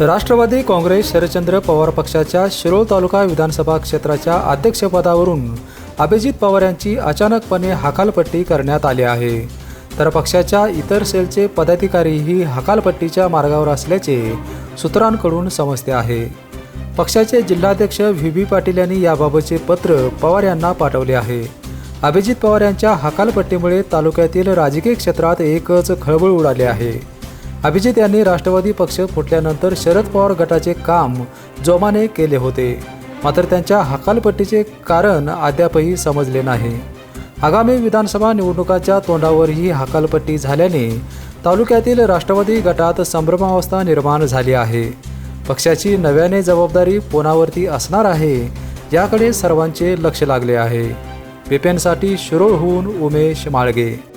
राष्ट्रवादी काँग्रेस शरदचंद्र पवार पक्षाच्या शिरोळ तालुका विधानसभा क्षेत्राच्या अध्यक्षपदावरून अभिजित पवार यांची अचानकपणे हकालपट्टी करण्यात आली आहे. तर पक्षाच्या इतर सेलचे पदाधिकारीही हकालपट्टीच्या मार्गावर असल्याचे सूत्रांकडून समजते आहे. पक्षाचे जिल्हाध्यक्ष व्ही. बी. पाटील यांनी याबाबतचे पत्र पवार यांना पाठवले आहे. अभिजित पवार यांच्या हकालपट्टीमुळे तालुक्यातील राजकीय क्षेत्रात एकच खळबळ उडाली आहे. अभिजित यांनी राष्ट्रवादी पक्ष फुटल्यानंतर शरद पवार गटाचे काम जोमाने केले होते. मात्र त्यांच्या हकालपट्टीचे कारण अद्यापही समजले नाही. आगामी विधानसभा निवडणुकाच्या तोंडावर ही हकालपट्टी झाल्याने तालुक्यातील राष्ट्रवादी गटात संभ्रमावस्था निर्माण झाली आहे. पक्षाची नव्याने जबाबदारी कोणावरती असणार आहे याकडे सर्वांचे लक्ष लागले आहे. पेपेंसाठी शिरोळहून उमेश माळगे.